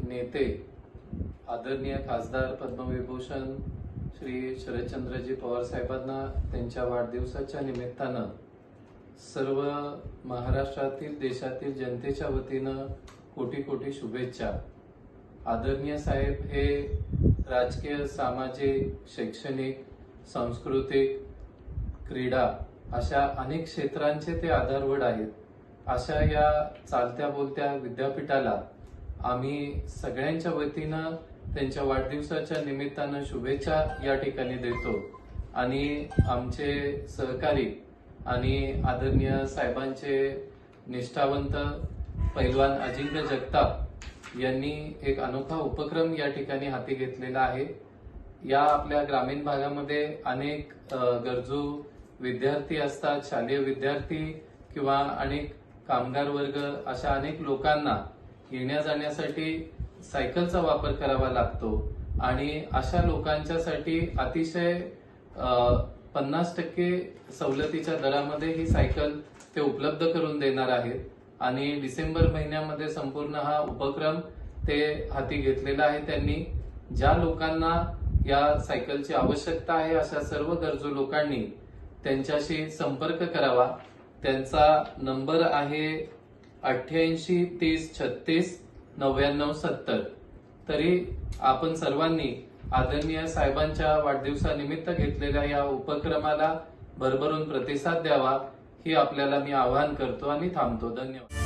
नेते आदरणीय खासदार पद्मविभूषण श्री शरदचंद्रजी पवार साहेबांना त्यांच्या वाढदिवसाच्या निमित्तानं सर्व महाराष्ट्रातील देशातील जनतेच्या वतीनं कोटी कोटी शुभेच्छा. आदरणीय साहेब हे राजकीय सामाजिक शैक्षणिक सांस्कृतिक क्रीडा अशा अनेक क्षेत्रांचे ते आधारवड आहेत. अशा या चालत्या बोलत्या विद्यापीठाला आम्ही सगळ्यांच्या वतीनं त्यांच्या वाढदिवसाच्या निमित्तानं शुभेच्छा या ठिकाणी देतो. आणि आमचे सहकारी आणि आदरणीय साहेबांचे निष्ठावंत पैलवान अजिंक्य जगताप यांनी एक अनोखा उपक्रम या ठिकाणी हाती घेतलेला आहे. या आपल्या ग्रामीण भागामध्ये अनेक गरजू विद्यार्थी असतात शालेय विद्यार्थी किंवा अनेक कामगार वर्ग अशा अनेक लोकांना येण्या जाण्यासाठी सायकलचा वापर करावा लागतो. आणि अशा लोकांच्यासाठी अतिशय पन्नास टक्के सवलतीच्या दरामध्ये ही सायकल ते उपलब्ध करून देणार आहेत. आणि डिसेंबर महिन्यामध्ये संपूर्ण हा उपक्रम ते हाती घेतलेला आहे त्यांनी. ज्या लोकांना या सायकलची आवश्यकता आहे अशा सर्व गरजू लोकांनी त्यांच्याशी संपर्क करावा. त्यांचा नंबर आहे अठ्ठ्याऐंशी तीस छत्तीस नव्याण्णव सत्तर. तरी आपण सर्वांनी आदरणीय साहेबांच्या वाढदिवसानिमित्त घेतलेल्या या उपक्रमाला भरभरून प्रतिसाद द्यावा ही आपल्याला मी आवाहन करतो आणि थांबतो. धन्यवाद.